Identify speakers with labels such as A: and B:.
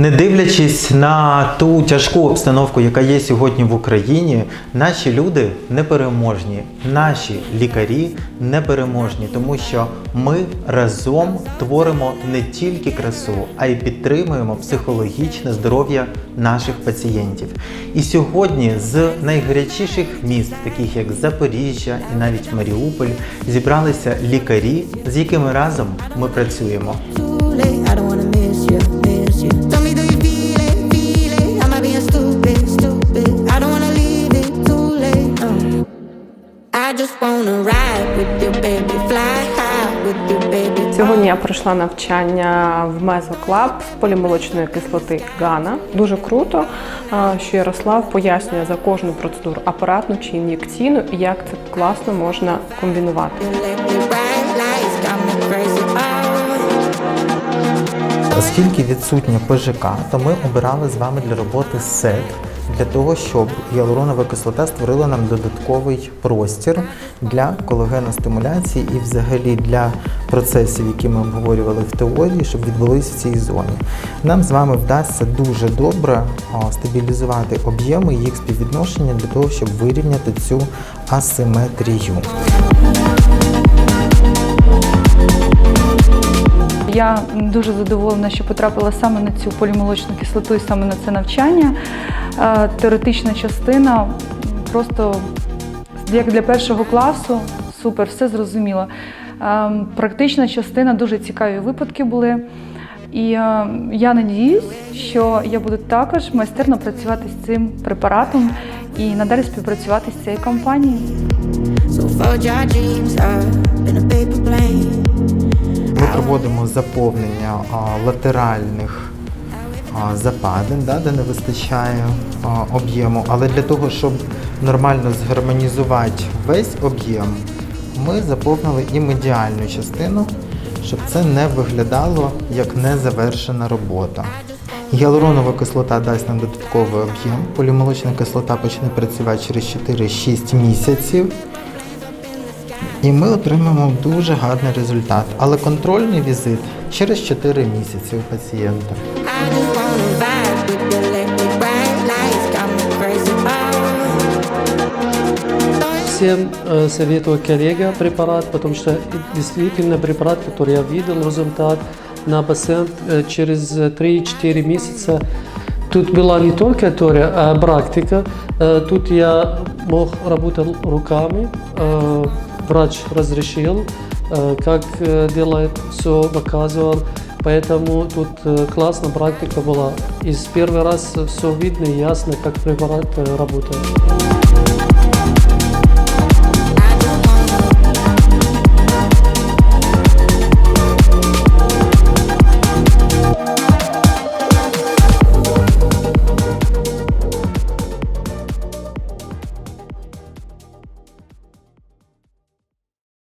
A: Не дивлячись на ту тяжку обстановку, яка є сьогодні в Україні, наші люди непереможні, наші лікарі непереможні, тому що ми разом творимо не тільки красу, а й підтримуємо психологічне здоров'я наших пацієнтів. І сьогодні з найгарячіших міст, таких як Запоріжжя і навіть Маріуполь, зібралися лікарі, з якими разом ми працюємо.
B: Сьогодні я пройшла навчання в Мезоклаб з полімолочної кислоти Гана. Дуже круто, що Ярослав пояснює за кожну процедуру апаратну чи ін'єкційну, і як це класно можна комбінувати.
A: Оскільки відсутня ПЖК, то ми обирали з вами для роботи сет для того, щоб гіалуронова кислота створила нам додатковий простір для колагеностимуляції і взагалі для процесів, які ми обговорювали в теорії, щоб відбулись в цій зоні. Нам з вами вдасться дуже добре стабілізувати об'єми їх співвідношення для того, щоб вирівняти цю асиметрію.
C: Я дуже задоволена, що потрапила саме на цю полімолочну кислоту і саме на це навчання. Е, Теоретична частина просто як для першого класу, супер, все зрозуміло. Е, Практична частина дуже цікаві випадки були. І е, я надіюсь, що я буду також майстерно працювати з цим препаратом і надалі співпрацювати з цією компанією.
A: Проводимо заповнення латеральних западин, де не вистачає об'єму. Але для того, щоб нормально згармонізувати весь об'єм, ми заповнили і медіальну частину, щоб це не виглядало як незавершена робота. Гіалуронова кислота дасть нам додатковий об'єм. Полімолочна кислота почне працювати через 4-6 місяців. І ми отримаємо дуже гарний результат. Але контрольний візит через 4 місяці у пацієнта.
D: I just wanna vibe with the electric bright lights got me crazy. Oh.
E: Всем э, советую коллега препарат, потому что действительно препарат, который я видел результат на пациент э, через 3-4 месяца. Тут была не только теория, а практика. Э, Тут я мог работать руками. Э, Врач разрешил, э, как э, делает, все показывал. Поэтому тут э, классная практика была. И с первый раз все видно и ясно, как препарат э, работает.